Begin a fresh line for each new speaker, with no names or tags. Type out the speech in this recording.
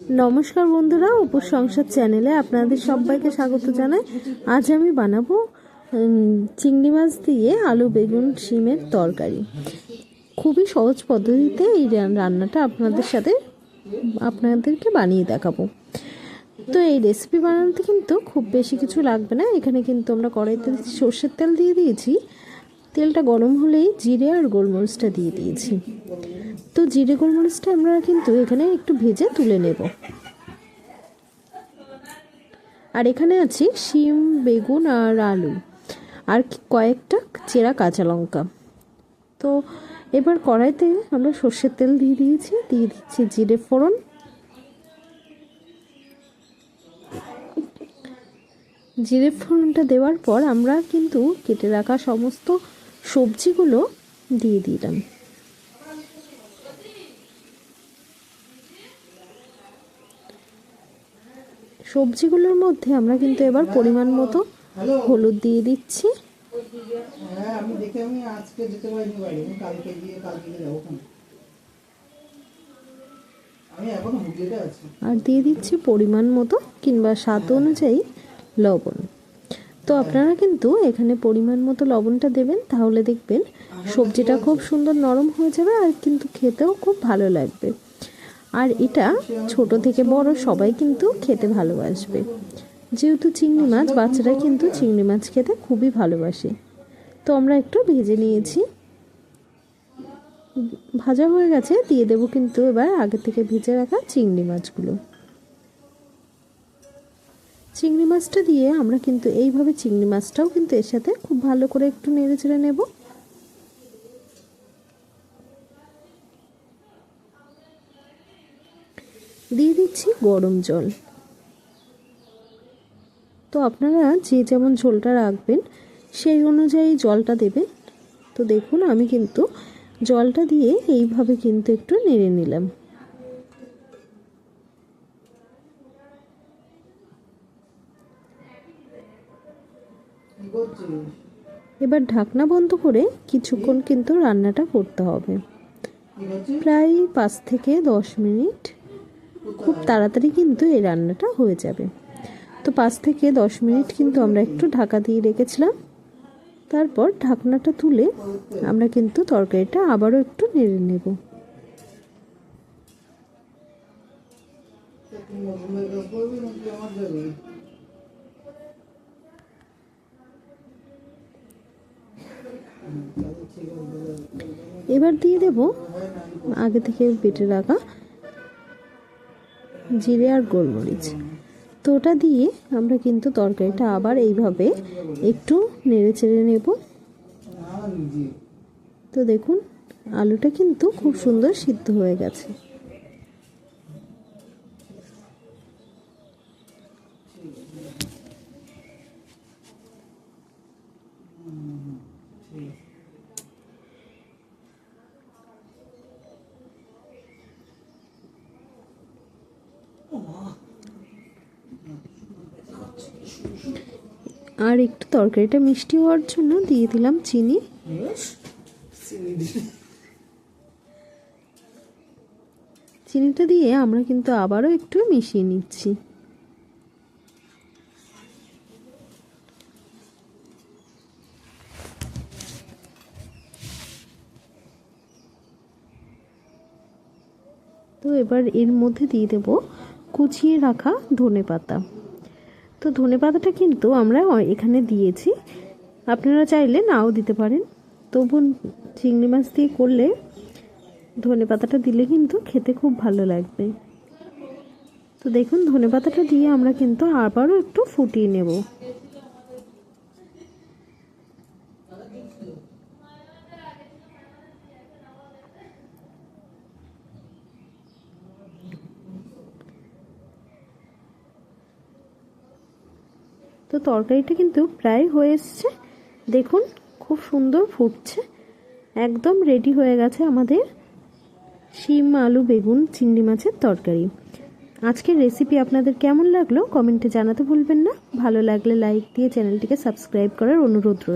নমস্কার বন্ধুরা, উপর সংসার চ্যানেলে আপনাদের সবাইকে স্বাগত জানাই। আজ আমি বানাবো চিংড়ি মাছ দিয়ে আলু, বেগুন, শিমের তরকারি। খুবই সহজ পদ্ধতিতে এই রান্নাটা আপনাদের সাথে আপনাদেরকে বানিয়ে দেখাবো। তো এই রেসিপি বানাতে কিন্তু খুব বেশি কিছু লাগবে না। এখানে কিন্তু আমরা কড়াইতে সর্ষের তেল দিয়ে দিয়েছি। তেলটা গরম হলেই জিরে আর গোলমরিচটা দিয়ে দিয়েছি। তো জিরে গোলমরিচটা আমরা কিন্তু এখানে একটু ভেজে তুলে নেব। আর এখানে আছে শিম, বেগুন আর আলু। আর কয়েকটা চেরা কাঁচা লঙ্কা। তো এবার কড়াইতে আমরা সর্ষের তেল দিয়ে দিয়েছি, দিয়ে দিচ্ছি জিরে ফোড়ন। জিরে ফোড়নটা দেওয়ার পর আমরা কিন্তু কেটে রাখা সমস্ত সবজিগুলো দিয়ে দিলাম। সবজিগুলোর মধ্যে আমরা কিন্তু এবার পরিমাণ মতো হলুদ দিয়ে দিচ্ছি।
হ্যাঁ
আর দিয়ে দিচ্ছি পরিমাণ মতো কিংবা স্বাদ অনুযায়ী লবণ। তো আপনারা কিন্তু এখানে পরিমাণ মতো লবণটা দেবেন তাহলে দেখবেন সবজিটা খুব সুন্দর নরম হয়ে যাবে আর কিন্তু খেতেও খুব ভালো লাগবে। আর এটা ছোট থেকে বড় সবাই কিন্তু খেতে ভালোবাসবে। যেহেতু চিংড়ি মাছ, বাচ্চারা কিন্তু চিংড়ি মাছ খেতে খুবই ভালোবাসে। তো আমরা একটু ভেজে নিয়েছি। ভাজা হয়ে গেছে, দিয়ে দেবো কিন্তু এবার আগে থেকে ভেজে রাখা চিংড়ি মাছগুলো। চিংড়ি মাছটা দিয়ে আমরা কিন্তু এইভাবে চিংড়ি মাছটাও কিন্তু এর সাথে খুব ভালো করে একটু নেড়ে চেড়ে নেব। দিয়ে দিচ্ছি গরম জল। তো আপনারা যে যেমন ঝোলটা রাখবেন, সেই অনুযায়ী জলটা দেবেন। তো দেখুন, আমি কিন্তু জলটা দিয়ে এইভাবে কিন্তু একটু নেড়ে নিলাম। এবার ঢাকনা বন্ধ করে কিছুক্ষণ কিন্তু রান্নাটা করতে হবে। প্রায় পাঁচ থেকে দশ মিনিট খুব তাড়াতাড়ি কিন্তু এই রান্নাটা হয়ে যাবে। তো পাঁচ থেকে দশ মিনিট কিন্তু আমরা একটু ঢাকা দিয়ে রেখেছিলাম। তারপর ঢাকনাটা তুলে আমরা কিন্তু তরকারিটা আবারও একটু নেড়ে নেব। এবার দিয়ে দেব আগে থেকে বেটে রাখা জিরে আর গোলমরিচ। তো ওটা দিয়ে আমরা কিন্তু তরকারিটা আবার এইভাবে একটু নেড়ে চেড়ে নেব। তো দেখুন, আলুটা কিন্তু খুব সুন্দর সিদ্ধ হয়ে গেছে। আর একটু তরকারিটা মিষ্টি হওয়ার জন্য দিয়ে দিলাম চিনি।
চিনি
চিনিটা দিয়ে আমরা কিন্তু আবারও একটু মিশিয়ে নিচ্ছি। তো এবার এর মধ্যে দিয়ে দেব কুচিয়ে রাখা ধনে পাতা তো ধনে পাতাটা কিন্তু আমরা এখানে দিয়েছি। আপনারা চাইলে নাও দিতে পারেন। তবু চিংড়ি মাছ দিয়ে করলে ধনে পাতাটা দিলে কিন্তু খেতে খুব ভালো লাগবে। তো দেখুন ধনে পাতাটা দিয়ে আমরা কিন্তু আবারও একটু ফুটিয়ে নেব। তো তরকারিটা কিন্তু প্রায় হয়ে এসছে। দেখুন, খুব সুন্দর ফুটছে। একদম রেডি হয়ে গেছে আমাদের শিম, আলু, বেগুন, চিংড়ি মাছের তরকারি। আজকের রেসিপি আপনাদের কেমন লাগল? কমেন্টে জানাতে ভুলবেন না। ভালো লাগলে লাইক দিয়ে চ্যানেলটিকে সাবস্ক্রাইব করার অনুরোধ রইল।